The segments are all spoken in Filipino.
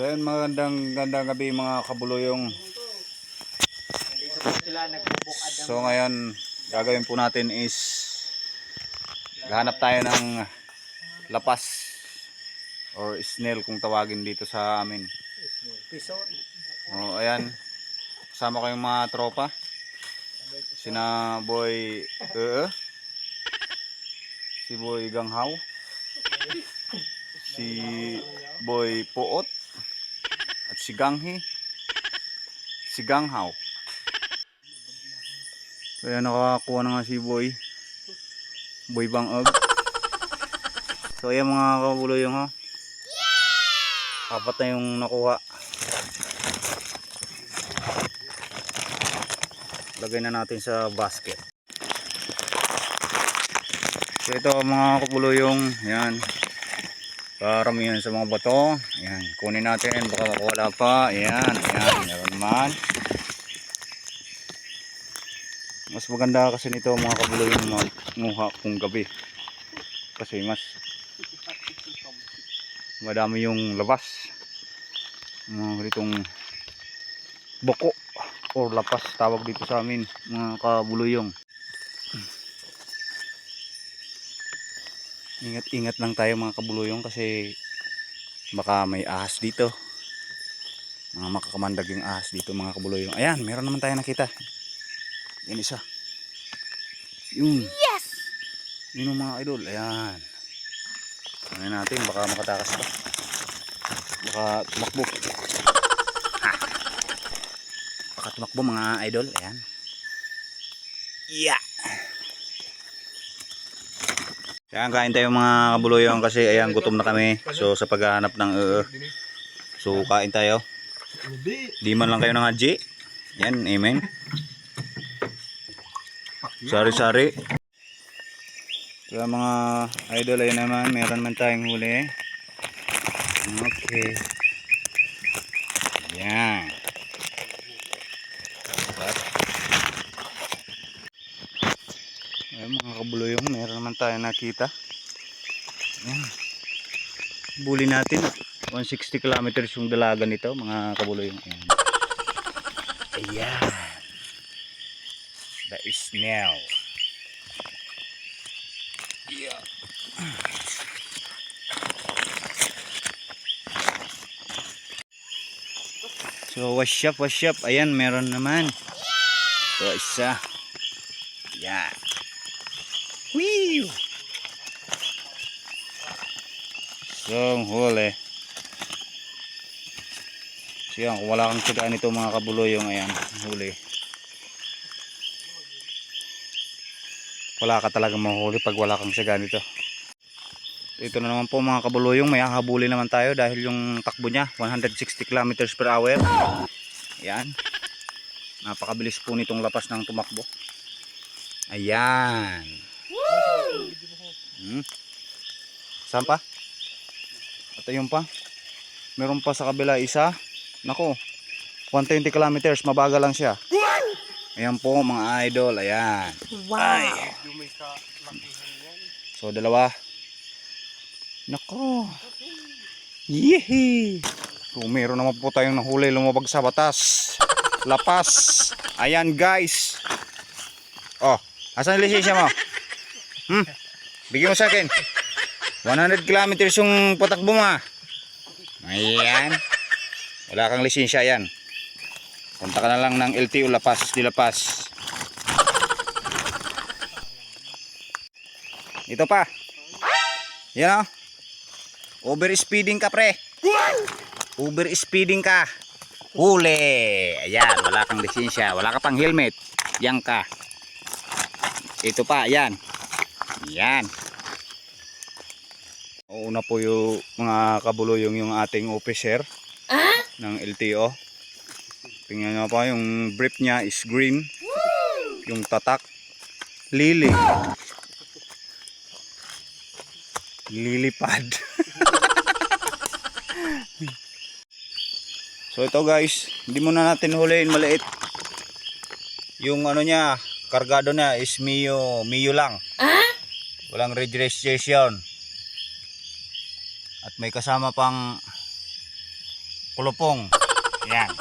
So yun, magandang gandang gabi mga kabuluyong. So ngayon, gagawin po natin is gahanap tayo ng lapas or snail kung tawagin dito sa amin. O ayan, kasama ko yung mga tropa. Sina Boy Ee, si Boy Ganghaw, si Boy Puot, at si Ganghi, si Ganghaw. Kaya nakakuha na nga si Boy, Boy Bangag. So ayan mga kabuluyong ha. Apat na yung nakuha. lagay na natin sa basket so ito mga kapuluyong yan karamihan sa mga bato. Yan kunin natin baka makawala pa. Yan yan meron naman mas maganda kasi nito mga kapuluyong manguha kung gabi. Kasi mas madami yung labas. Mga ganitong boko or lapas tawag dito sa amin mga kabuluyong ingat ingat lang tayo mga kabuluyong kasi baka may ahas dito. Mga makakamandag yung ahas dito mga kabuluyong. Ayan meron naman tayo nakita. Yan isa. Yun. Yes! Yun mga idol. Ayan. Ano natin baka makatakas pa. Baka tumakbo. Baka tumakbo mga idol. Ayan yeah Ayan, kain tayo mga kabuluyong kasi ayan, gutom na kami. So, sa paghahanap ng uh, So, kain tayo. Di man lang kayo ng adji. Yan, amen. Sari-sari. Kaya mga idol, ayun naman, meron man tayong huli. Okay. Yan. At, ayun mga kabuluyong, meron naman tayo nakita. Yan. Buli natin. 160 kilometers yung dalaga nito, mga kabuluyong. Ayan. Ayan. The snail. Yeah. So, what's up, what's up? Ayan, meron naman. Ito, isa. Yan. Ang huli. So, yan, kung wala kang tsagaan nito mga kabuluyong, ayan, huli. Wala ka talaga mahuli pag wala kang tsagaan nito. Ito na naman po mga kabuluyong, may hahabulin naman tayo dahil yung takbo niya, 160 kilometers per hour. Ayan. Napakabilis po nitong lapas ng tumakbo. Ayan. Hmm. Saan pa? Ito yung pa. Meron pa sa kabila isa. Nako. 120 kilometers, mabaga lang siya. Ayan po mga idol, ayan. Wow. So dalawa. Nako. Yehe. So meron naman po tayong nahuli lumabag sa batas. Lapas. Ayan guys. Oh, asan lisensya mo? Hmm? Bigyan mo sa akin. 100 kilometers yung patakbo mo. Ayan. Wala kang lisensya yan. Punta ka na lang ng LTO Lapas di Lapas. Ito pa. Yan o. Over speeding ka pre. Over speeding ka. Huli. Ayan, wala kang lisensya. Wala ka pang helmet. Yan ka. Ito pa, yan. Yan. Una po yung mga kabuluyong yung ating officer ng LTO. Tingnan nyo pa, yung brief niya is green. Yung tatak, lily. Lilipad. so ito guys, hindi muna natin huliin maliit. Yung ano niya, kargado niya is Mio, Mio lang. Walang registration. May kasama pang kulupong. Yan.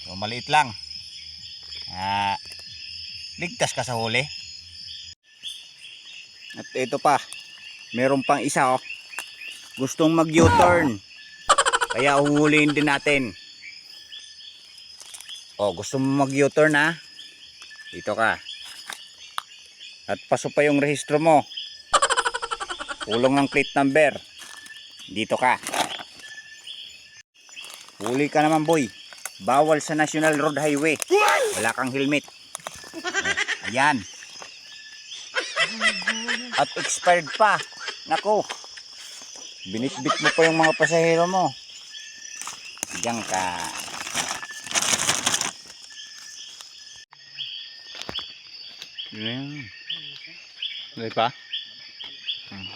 So, maliit lang. Ah, ligtas ka sa huli. At ito pa, meron pang isa oh. Gustong mag U-turn. Kaya uhulihin din natin. Oh, gusto mo mag U-turn ha? Dito ka. At paso pa yung rehistro mo. Kulong ang plate number. Dito ka. Huli ka naman boy. Bawal sa National Road Highway. Wala kang helmet. Oh, ayan. At expired pa. Nako. Binitbit mo pa yung mga pasahero mo. Diyan ka. Ayan. Lagi pa? Hmm.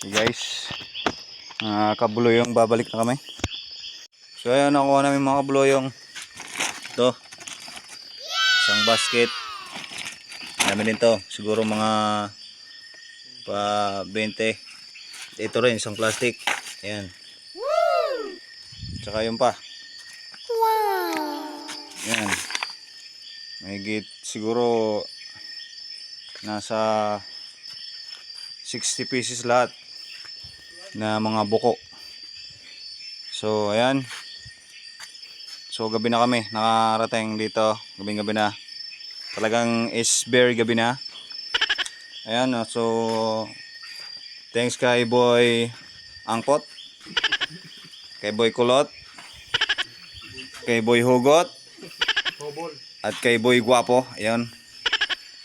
Okay guys. Mga kabuluyong babalik na kami. So ayan nakuha namin mga kabuluyong. Ito. Isang basket. Dami din to. Siguro mga pa 20. Ito rin isang plastic. Ayan. Tsaka yun pa. Ayan. Mahigit siguro nasa 60 pieces lahat na mga buko. So, ayan. So, gabi na kami. Nakarating dito. Gabing gabi na. Talagang is very gabi na. Ayan. oh, So, thanks kay Boy Angkot. Kay Boy Kulot. Kay Boy Hugot. At kay Boy Guapo, ayun.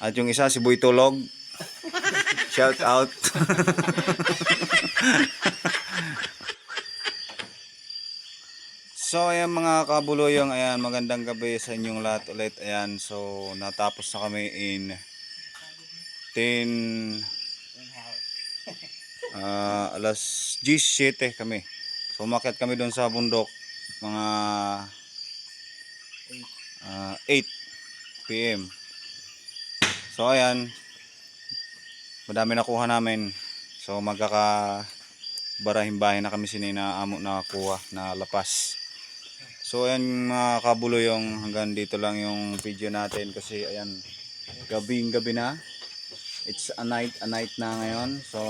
At yung isa si Boy Tulog. Shout out. so ayan mga kabuluyong, ayan magandang gabi sa inyong lahat ulit. Ayan, so natapos na kami in 10 ah, alas 17 kami. So umakyat kami doon sa bundok mga ah, 8 PM. So ayan, madami nakuha namin. So magkaka barahimbahin na kami sinina amo na kuha na lapas. So ayan mga kabulo yung hanggang dito lang yung video natin kasi ayan gabing gabi na. It's a night, a night na ngayon. So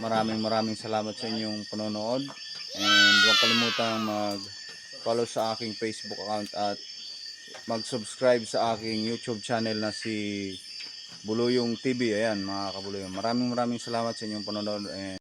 maraming maraming salamat sa inyong panonood. And huwag kalimutang mag follow sa aking Facebook account at mag-subscribe sa aking YouTube channel na si Buluyong TV. Ayan mga kabuluyong. Maraming maraming salamat sa inyong panonood and